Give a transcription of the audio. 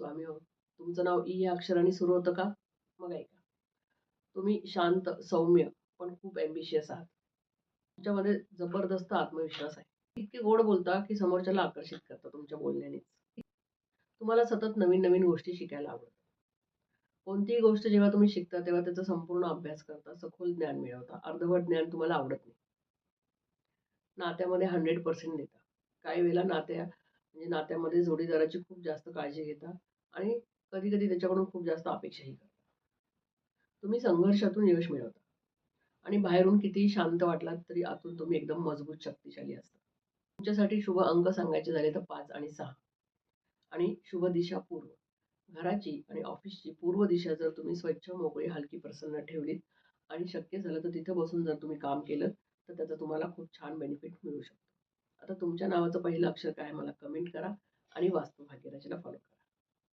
स्वामी हो. तुमचं नाव ई या अक्षराने सुरू होतं का? मग ऐका. तुम्ही शांत सौम्य पण खूप ॲम्बिशियस आहात. तुमच्यामध्ये जबरदस्त आत्मविश्वास आहे. इतके गोड बोलता की समोरच्याला आकर्षित करता तुमच्या बोलण्यानेच. तुम्हाला सतत नवीन नवीन गोष्टी शिकायला आवडतात. कोणतीही गोष्ट जेव्हा तुम्ही शिकता तेव्हा त्याचा संपूर्ण अभ्यास करता सखोल ज्ञान मिळवता. अर्धवट ज्ञान तुम्हाला आवडत नाही. नात्यामध्ये हंड्रेड पर्सेंट देता. काही वेळेला नात्या म्हणजे नात्यामध्ये जोडीदाराची खूप जास्त काळजी घेता आणि कधी कधी त्याच्याकडून खूप जास्त अपेक्षाही करता. तुम्ही संघर्षातून यश मिळवता. आणि बाहेरून कितीही शांत वाटलात तरी आतून तुम्ही एकदम मजबूत शक्तिशाली असता. तुमच्यासाठी शुभ अंक सांगायचे झाले तर पाच आणि सहा. आणि शुभ दिशा पूर्व. घराची आणि ऑफिसची पूर्व दिशा जर तुम्ही स्वच्छ मोकळी हलकी प्रसन्न ठेवलीत आणि शक्य झालं तर तिथं बसून जर तुम्ही काम केलं तर त्याचा तुम्हाला खूप छान बेनिफिट मिळू शकतो. आता तुमच्या नावाचं पहिलं अक्षर काय आहे? मला कमेंट करा आणि वास्तू